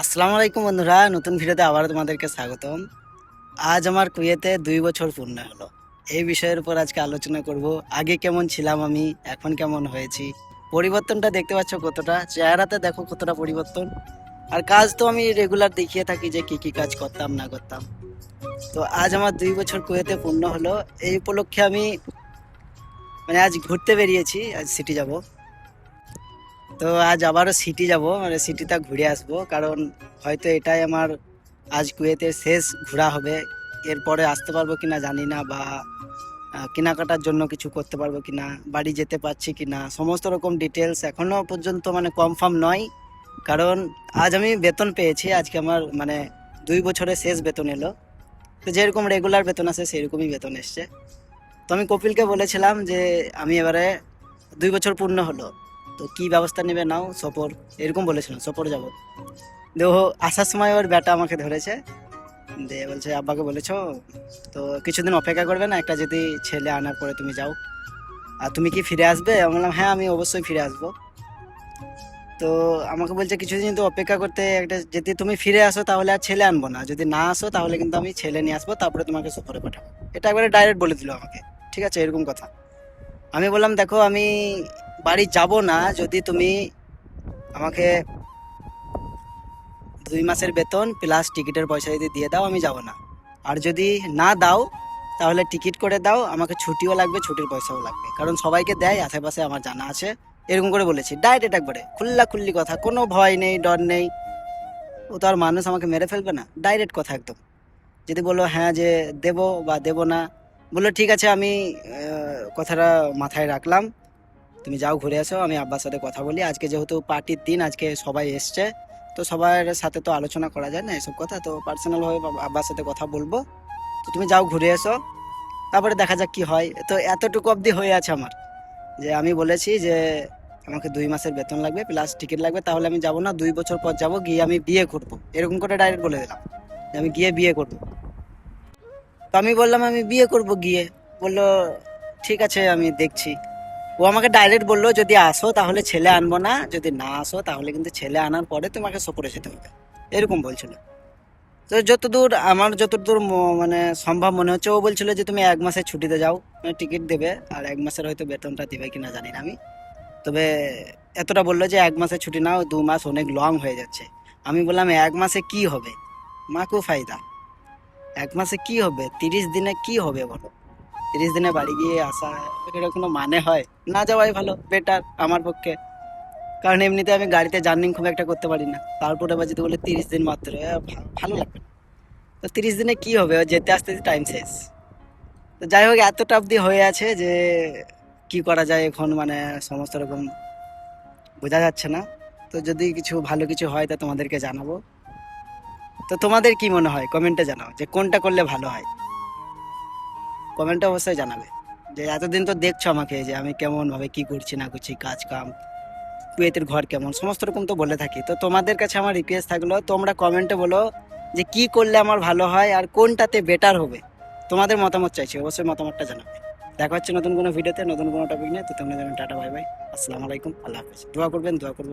আসসালামু আলাইকুম বন্ধুরা, নতুন ভিডিওতে আবার তোমাদেরকে স্বাগতম। আজ আমার কুয়েতে দুই বছর পূর্ণ হলো। এই বিষয়ের উপর আজকে আলোচনা করব। আগে কেমন ছিলাম আমি, এখন কেমন হয়েছি? পরিবর্তনটা দেখতে পাচ্ছ কতটা? চেহারাতে দেখো কতটা পরিবর্তন। আর কাজ তো আমি রেগুলার দেখিয়ে থাকি যে কি কি কাজ করতাম, না করতাম। তো আজ আমার দুই বছর কুয়েতে পূর্ণ হলো। এই উপলক্ষে আমি মানে আজ ঘুরতে বেরিয়েছি, আজ সিটি যাব। তো আজ আবারও সিটি যাব মানে সিটিটা ঘুরে আসব, কারণ হয়তো এটাই আমার আজ কুয়েতের শেষ ঘোরা হবে। এরপরে আসতে পারব কিনা জানি না, বা কেনাকাটার জন্য কিছু করতে পারব কিনা, বাড়ি যেতে পারছি কিনা, সমস্ত রকম ডিটেলস এখনও পর্যন্ত মানে কনফার্ম নয়। কারণ আজ আমি বেতন পেয়েছি, আজকে আমার মানে দুই বছরের শেষ বেতন এলো। তো যেরকম রেগুলার বেতন আসে, সেরকমই বেতন এসছে। তো আমি কপিলকে বলেছিলাম যে, আমি এবারে দুই বছর পূর্ণ হলো। তো কি ব্যবস্থা নেবে নাও সফর এরকম বলেছিলাম সফর যাব। দেখো, আসার সময় ওর ব্যাটা আমাকে ধরেছে। দিয়ে বলছে, আব্বাকে বলেছ, তো কিছুদিন অপেক্ষা করবে না, একটা যদি ছেলে আনার পরে তুমি যাও। আর তুমি কি ফিরে আসবে? আমি বললাম হ্যাঁ আমি অবশ্যই ফিরে আসব। তো আমাকে বলছে, কিছুদিন তো অপেক্ষা করতে একটা, যদি তুমি ফিরে আসো, তাহলে আর ছেলে আনব না। যদি না আসো, তাহলে কিন্তু আমি ছেলে নিয়ে আসব, তারপরে তোমাকে সফরে পাঠাবো। এটা একবারে ডাইরেক্ট বলে দিল আমাকে। ঠিক আছে, এরকম কথা। আমি বললাম, দেখো, আমি বাড়ি যাব না, যদি তুমি আমাকে দুই মাসের বেতন প্লাস টিকিটের পয়সা যদি দিয়ে দাও, আমি যাব না। আর যদি না দাও, তাহলে টিকিট করে দাও, আমাকে ছুটিও লাগবে, ছুটির পয়সাও লাগবে। কারণ সবাইকে দেয়, আশেপাশে আমার জানা আছে। এরকম করে বলেছি, ডাইরেক্ট একবারে খুল্লা খুল্লি কথা, কোনো ভয় নেই, ডর নেই। ও তো আর মানুষ আমাকে মেরে ফেলবে না, ডাইরেক্ট কথা একদম। যদি বলো হ্যাঁ যে দেব বা দেব না। বলল, ঠিক আছে, আমি কথাটা মাথায় রাখলাম। তুমি যাও ঘুরে আসো আমি আব্বার সাথে কথা বলি। আজকে যেহেতু পার্টির দিন, আজকে সবাই এসছে, তো সবার সাথে তো আলোচনা করা যায় না এসব কথা, তো পার্সোনাল ভাবে আব্বার সাথে কথা বলব। তো তুমি যাও ঘুরে এসো, তারপরে দেখা যাক কি হয়। তো এতটুকু অবধি হয়ে আছে আমার, যে আমি বলেছি যে আমাকে দুই মাসের বেতন লাগবে প্লাস টিকিট লাগবে, তাহলে আমি যাব না, দুই বছর পর যাব, গিয়ে আমি বিয়ে করব। এরকম করে ডাইরেক্ট বলে দিলাম, যে আমি গিয়ে বিয়ে করব। তো আমি বললাম, আমি বিয়ে করব গিয়ে। বলল, ঠিক আছে, আমি দেখছি। ও আমাকে ডাইরেক্ট বলল, যদি আসো তাহলে ছেলে আনব না, যদি না আসো তাহলে কিন্তু ছেলে আনার পরে তোমাকে সফরে যেতে হবে। এরকম বলছিল। তো যতদূর আমার যতদূর মানে সম্ভব মনে হচ্ছে, ও বলছিল যে, তুমি এক মাসের ছুটিতে যাও টিকিট দেবে, আর এক মাসের হয়তো বেতনটা দিবে কিনা জানি না আমি। তবে এতটা বলল যে, এক মাসের ছুটি নাও, দু মাস অনেক লং হয়ে যাচ্ছে। আমি বললাম, এক মাসে কি হবে? মাকু ফায়দা। এক মাসে কি হবে? তিরিশ দিনে কি হবে বলো? তিরিশ দিনে বাড়ি গিয়ে আসা এটা কোনো মানে হয়? না যাওয়াই ভালো বেটার আমার পক্ষে। কারণ এমনিতে আমি গাড়িতে জার্নিং খুব একটা করতে পারি না। তারপরে আবার যদি বলে তিরিশ দিন মাত্র ভালো লাগবে তো তিরিশ দিনে কি হবে? যেতে আসতে টাইম শেষ। তো যাই হোক এতটা অবধি হয়ে আছে যে, কি করা যায় এখন? মানে সমস্ত রকম বোঝা যাচ্ছে না। তো যদি কিছু ভালো কিছু হয়, তা তোমাদেরকে জানাব। তো তোমাদের কি মনে হয়? কমেন্টে জানাও যে কোনটা করলে ভালো হয়? কমেন্টে অবশ্যই জানাবে যে এতদিন তো দেখছ আমাকে যে আমি কেমন ভাবে কি করছি, না করছি কাজ কাম কুয়েতের ঘর কেমন, সমস্ত রকম তো বলে থাকি। তো তোমাদের কাছে আমার রিকোয়েস্ট থাকল, তোমরা কমেন্টে বলো যে কি করলে আমার ভালো হয় আর কোনটাতে বেটার হবে। তোমাদের মতামত চাইছি, অবশ্যই মতামতটা জানাবে। দেখা হচ্ছে নতুন কোনো ভিডিওতে নতুন কোনো টপিক নিয়ে, তো তোমরা জানেন টাটা বাই বাই আসসালামু আলাইকুম, আল্লাহ হাফিজ। দোয়া করবেন, দোয়া করব